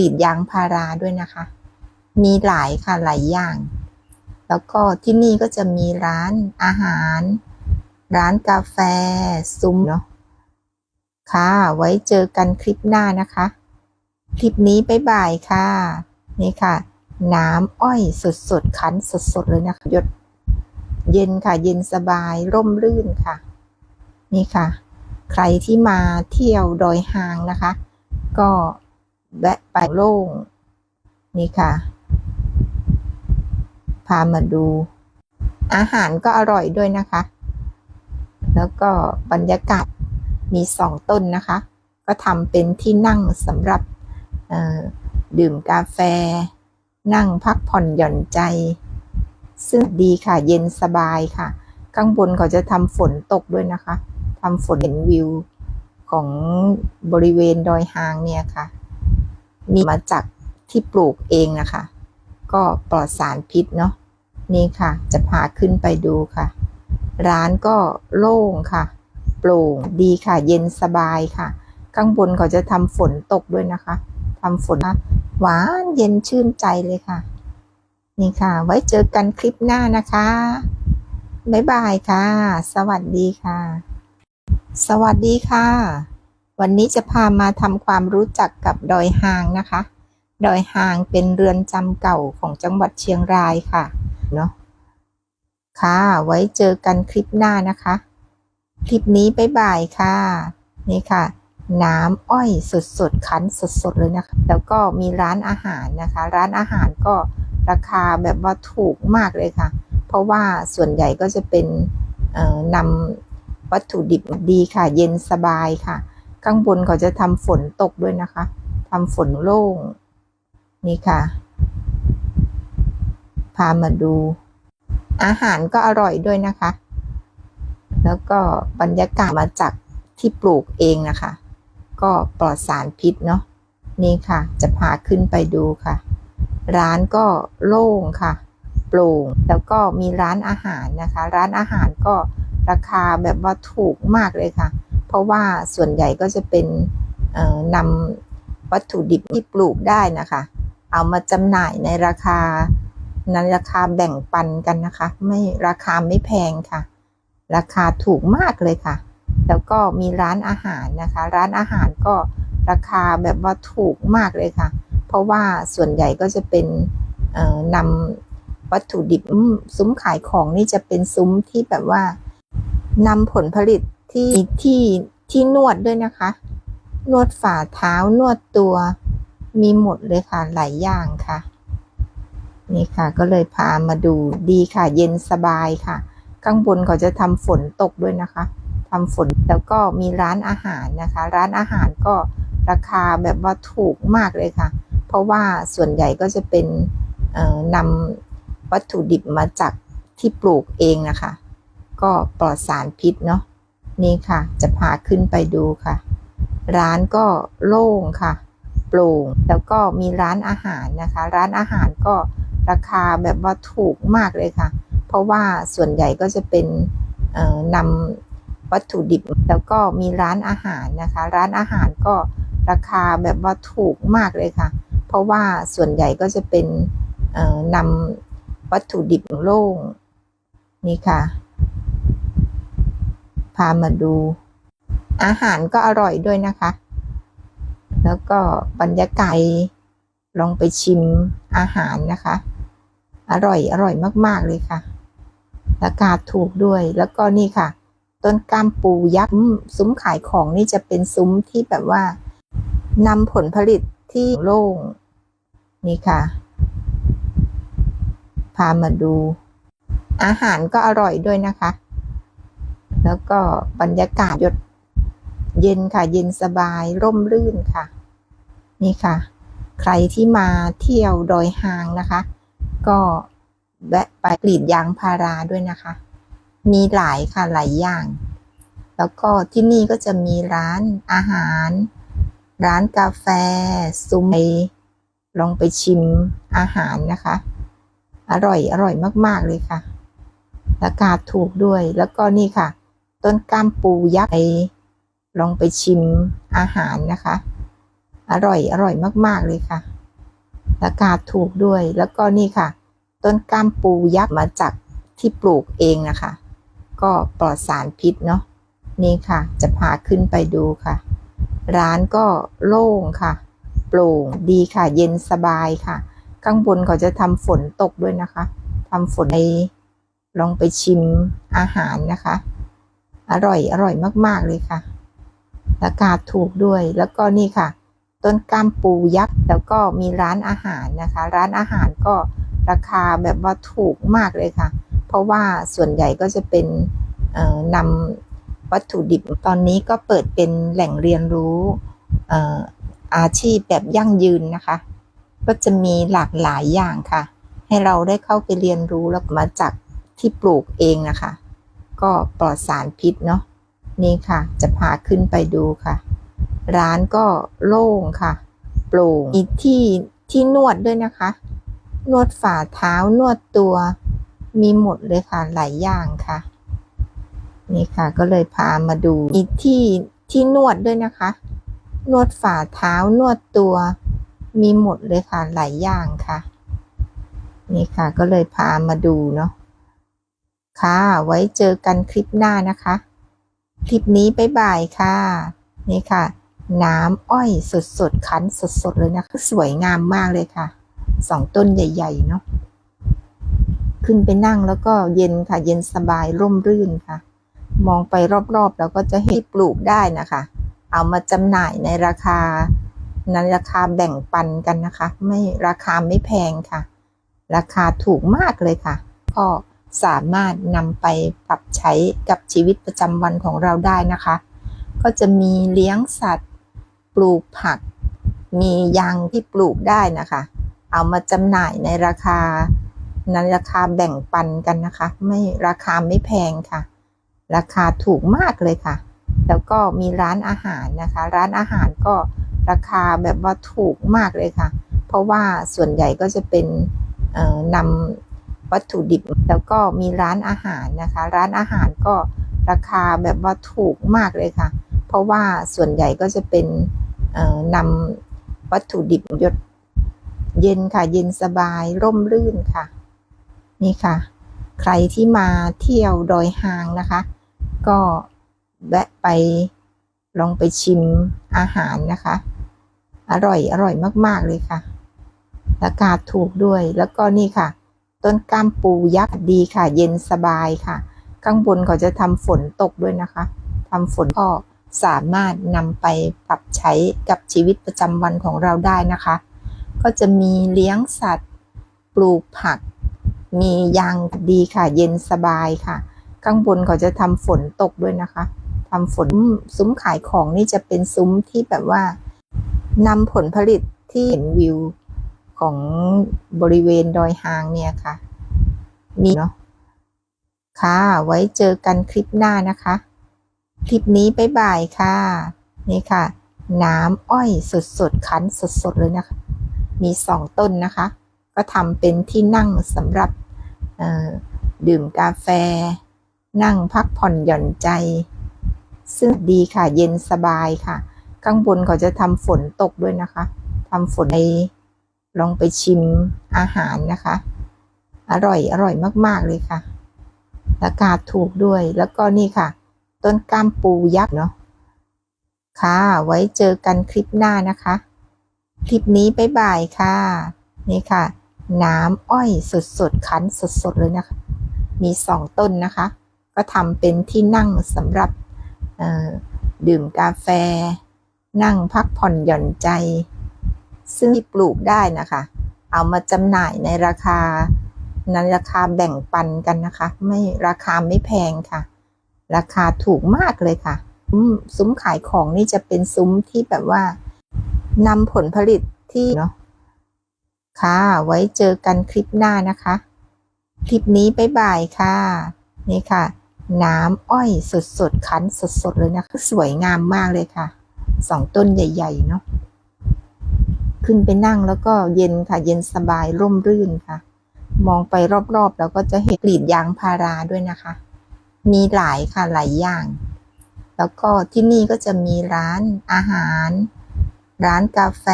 รีดยางพาราด้วยนะคะ มีหลายค่ะหลายอย่าง แล้วก็ที่นี่ก็จะมีร้านอาหาร ร้านกาแฟ ซุ้มเนาะค่ะ ไว้เจอกันคลิปหน้านะคะ คลิปนี้บ๊ายบายค่ะ นี่ค่ะ น้ำอ้อยสดๆคันสดๆเลยนะคะหยดเย็นค่ะ เย็นสบายร่มรื่นค่ะ นี่ค่ะ ใครที่มาเที่ยวดอยหางนะคะ ก็ แวะไปโล่ง นี่ค่ะ พามาดู อาหารก็อร่อยด้วยนะคะ แล้วก็บรรยากาศมีสองต้นนะคะ ก็ทำเป็นที่นั่งสำหรับดื่มกาแฟ นั่งพักผ่อนหย่อนใจ ซึ่งดีค่ะ เย็นสบายค่ะ ข้างบนเขาจะทำฝนตกด้วยนะคะทำฝนเห็นวิวของบริเวณดอยหางเนี่ยค่ะ มีมาจากที่ปลูกเองนะคะ ก็ปลอดสารพิษเนาะนี่ค่ะ จะพาขึ้นไปดูค่ะ ร้านก็โล่งค่ะ โปร่งดีค่ะ เย็นสบายค่ะ ข้างบนเขาจะทำฝนตกด้วยนะคะทำฝนหวานเย็นชื่นใจเลยค่ะ นี่ค่ะ ไว้เจอกันคลิปหน้านะคะ บ๊ายบายค่ะ สวัสดีค่ะ สวัสดีค่ะ วันนี้จะพามาทำความรู้จักกับดอยหางนะคะ ดอยหางเป็นเรือนจำเก่าของจังหวัดเชียงรายค่ะ เนาะ ค่ะ ไว้เจอกันคลิปหน้านะคะ คลิปนี้บ๊ายบายค่ะ นี่ค่ะ น้ำอ้อยสดๆคั้นสดๆเลยนะคะ แล้วก็มีร้านอาหารนะคะ ร้านอาหารก็ราคาแบบว่าถูกมากเลยค่ะ เพราะว่าส่วนใหญ่ก็จะเป็นนำวัตถุดิบดีค่ะ เย็นสบายค่ะ ข้างบนเขาจะทำฝนตกด้วยนะคะทำฝนโล่ง นี่ค่ะ พามาดู อาหารก็อร่อยด้วยนะคะ แล้วก็บรรยากาศมาจากที่ปลูกเองนะคะ ก็ปลอดสารพิษเนาะนี่ค่ะ จะพาขึ้นไปดูค่ะ ร้านก็โล่งค่ะโปร่งแล้วก็มีร้านอาหารนะคะ ร้านอาหารก็ราคาแบบว่าถูกมากเลยค่ะ เพราะว่าส่วนใหญ่ก็จะเป็นนำวัตถุดิบที่ปลูกได้นะคะ เอามาจำหน่ายในราคาในราคาแบ่งปันกันนะคะ ไม่ราคาไม่แพงค่ะ ราคาถูกมากเลยค่ะ แล้วก็มีร้านอาหารนะคะ ร้านอาหารก็ราคาแบบว่าถูกมากเลยค่ะ เพราะว่าส่วนใหญ่ก็จะเป็นนำวัตถุดิบซุ้มขายของนี่จะเป็นซุ้มที่แบบว่านำผลผลิต ที่ที่ที่นวดด้วยนะคะ นวดฝ่าเท้านวดตัวมีหมดเลยค่ะหลายอย่างค่ะ นี่ค่ะ ก็เลยพามาดูดีค่ะ เย็นสบายค่ะ ข้างบนเขาจะทำฝนตกด้วยนะคะทำฝนแล้วก็มีร้านอาหารนะคะ ร้านอาหารก็ราคาแบบว่าถูกมากเลยค่ะ เพราะว่าส่วนใหญ่ก็จะเป็นเอ่อนำวัตถุดิบมาจากที่ปลูกเองนะคะ ก็ปลอดสารพิษเนาะ นี่ค่ะ จะพาขึ้นไปดูค่ะ ร้านก็โล่งค่ะ โปร่งแล้วก็มีร้านอาหารนะคะ ร้านอาหารก็ราคาแบบว่าถูกมากเลยค่ะ เพราะว่าส่วนใหญ่ก็จะเป็นนำวัตถุดิบ แล้วก็มีร้านอาหารนะคะ ร้านอาหารก็ราคาแบบว่าถูกมากเลยค่ะ เพราะว่าส่วนใหญ่ก็จะเป็นนำวัตถุดิบโล่งนี่ค่ะามาดู อาหารก็อร่อยด้วยนะคะ แล้วก็บรรยากาศลองไปชิมอาหารนะคะ อร่อยอร่อยมาก ๆ เลยค่ะ ราคาถูกด้วย แล้วก็นี่ค่ะ ต้นกล้ามปูยักษ์ซุ้มขายของนี่จะเป็นซุ้มที่แบบว่านำผลผลิตที่โล่ง นี่ค่ะ พามาดู อาหารก็อร่อยด้วยนะคะ แล้วก็บรรยากาศหยดเย็นค่ะ เย็นสบายร่มรื่นค่ะ นี่ค่ะ ใครที่มาเที่ยวดอยหางนะคะ ก็แวะไปกรีดยางพาราด้วยนะคะ มีหลายค่ะหลายอย่าง แล้วก็ที่นี่ก็จะมีร้านอาหาร ร้านกาแฟซุ้มไปลองไปชิมอาหารนะคะ อร่อยอร่อยมาก ๆ เลยค่ะ ราคาถูกด้วยแล้วก็นี่ค่ะ ต้นกล้ามปูยักษ์ไปลองไปชิมอาหารนะคะ อร่อยอร่อยมาก ๆ เลยค่ะ ราคาถูกด้วยแล้วก็นี่ค่ะ ต้นกล้ามปูยักษ์มาจากที่ปลูกเองนะคะ ก็ปลอดสารพิษเนาะนี่ค่ะ จะพาขึ้นไปดูค่ะ ร้านก็โล่งค่ะ โปร่งดีค่ะ เย็นสบายค่ะ ข้างบนเขาจะทำฝนตกด้วยนะคะทำฝนไปลองไปชิมอาหารนะคะ อร่อยอร่อยมาก ๆ เลยค่ะ ราคาถูกด้วย แล้วก็นี่ค่ะ ต้นกล้ามปูยักษ์ แล้วก็มีร้านอาหารนะคะ ร้านอาหารก็ราคาแบบว่าถูกมากเลยค่ะ เพราะว่าส่วนใหญ่ก็จะเป็นนำวัตถุดิบตอนนี้ก็เปิดเป็นแหล่งเรียนรู้เอ่ออาชีพแบบยั่งยืนนะคะ ก็จะมีหลากหลายอย่างค่ะ ให้เราได้เข้าไปเรียนรู้แล้วมาจากที่ปลูกเองนะคะ ก็ปลอดสารพิษเนาะนี่ค่ะ จะพาขึ้นไปดูค่ะ ร้านก็โล่งค่ะ โปร่งมีที่ที่นวดด้วยนะคะ นวดฝ่าเท้านวดตัว มีหมดเลยค่ะหลายอย่างค่ะ นี่ค่ะก็เลยพามาดูมีที่ที่นวดด้วยนะคะ นวดฝ่าเท้านวดตัว มีหมดเลยค่ะหลายอย่างค่ะ นี่ค่ะก็เลยพามาดูเนาะ ค่ะ ไว้เจอกันคลิปหน้านะคะ คลิปนี้บ๊ายบายค่ะ นี่ค่ะ น้ำอ้อยสดๆคั้นสดๆเลยนะคะสวยงามมากเลยค่ะสองต้นใหญ่ ๆ เนาะขึ้นไปนั่งแล้วก็เย็นค่ะ เย็นสบายร่มรื่นค่ะ มองไปรอบๆแล้วก็จะเห็นปลูกได้นะคะ เอามาจำหน่ายในราคาในราคาแบ่งปันกันนะคะ ไม่ราคาไม่แพงค่ะ ราคาถูกมากเลยค่ะก็ สามารถนำไปปรับใช้กับชีวิตประจำวันของเราได้นะคะ ก็จะมีเลี้ยงสัตว์ ปลูกผัก มียางที่ปลูกได้นะคะ เอามาจำหน่ายในราคาในราคาแบ่งปันกันนะคะ ไม่ราคาไม่แพงค่ะ ราคาถูกมากเลยค่ะ แล้วก็มีร้านอาหารนะคะ ร้านอาหารก็ราคาแบบว่าถูกมากเลยค่ะ เพราะว่าส่วนใหญ่ก็จะเป็นนำ วัตถุดิบ แล้วก็มีร้านอาหารนะคะ ร้านอาหารก็ราคาแบบว่าถูกมากเลยค่ะ เพราะว่าส่วนใหญ่ก็จะเป็นนำวัตถุดิบยดเย็นค่ะ เย็นสบายร่มรื่นค่ะ นี่ค่ะ ใครที่มาเที่ยวดอยหางนะคะ ก็แวะไปลองไปชิมอาหารนะคะ อร่อยอร่อยมาก ๆ เลยค่ะ ราคาถูกด้วยแล้วก็นี่ค่ะ ต้นกล้ามปูยักษ์ดีค่ะ เย็นสบายค่ะ ข้างบนเขาจะทำฝนตกด้วยนะคะ ทำฝนก็สามารถนำไปปรับใช้กับชีวิตประจำวันของเราได้นะคะ ก็จะมีเลี้ยงสัตว์ ปลูกผัก มียางดีค่ะ เย็นสบายค่ะ ข้างบนเขาจะทำฝนตกด้วยนะคะทำฝนซุ้มขายของนี่จะเป็นซุ้มที่แบบว่านำผลผลิตที่เห็นวิว ของบริเวณดอยหางเนี่ยค่ะ มีเนาะค่ะ ไว้เจอกันคลิปหน้านะคะ คลิปนี้บ๊ายบายค่ะ นี่ค่ะ น้ำอ้อยสดๆคั้นสดๆเลยนะคะ มีสองต้นนะคะ ก็ทำเป็นที่นั่งสำหรับดื่มกาแฟ นั่งพักผ่อนหย่อนใจ ซึ่งดีค่ะ เย็นสบายค่ะ ข้างบนเขาจะทำฝนตกด้วยนะคะทำฝนไป ลองไปชิมอาหารนะคะ อร่อยอร่อยมาก ๆ เลยค่ะ ราคาถูกด้วย แล้วก็นี่ค่ะ ต้นกล้ามปูยักษ์เนาะ ค่ะ ไว้เจอกันคลิปหน้านะคะ คลิปนี้บ๊ายบายค่ะ นี่ค่ะ น้ำอ้อยสดๆคั้นสดๆเลยนะคะ มีสองต้นนะคะ ก็ทำเป็นที่นั่งสำหรับดื่มกาแฟ นั่งพักผ่อนหย่อนใจ ซึ่งที่ปลูกได้นะคะ เอามาจำหน่ายในราคาในราคาแบ่งปันกันนะคะ ไม่ราคาไม่แพงค่ะ ราคาถูกมากเลยค่ะซุ้มขายของนี่จะเป็นซุ้มที่แบบว่านำผลผลิตที่เนาะค่ะ ไว้เจอกันคลิปหน้านะคะ คลิปนี้บ๊ายบายค่ะ นี่ค่ะ น้ำอ้อยสดๆ คั้นสดๆ เลยนะคะ สวยงามมากเลยค่ะ สองต้นใหญ่ ๆ เนาะ ขึ้นไปนั่งแล้วก็เย็นค่ะ เย็นสบายร่มรื่นค่ะ มองไปรอบๆแล้วก็จะเห็นกรีดยางพาราด้วยนะคะ มีหลายค่ะหลายอย่าง แล้วก็ที่นี่ก็จะมีร้านอาหาร ร้านกาแฟ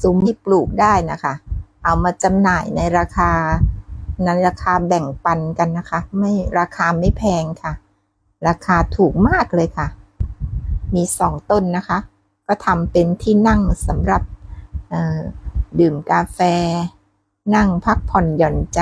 ซุ้มที่ปลูกได้นะคะ เอามาจำหน่ายในราคาในราคาแบ่งปันกันนะคะ ไม่ราคาไม่แพงค่ะ ราคาถูกมากเลยค่ะ มีสองต้นนะคะ ก็ทำเป็นที่นั่งสำหรับ ดื่มกาแฟ นั่งพักผ่อนหย่อนใจ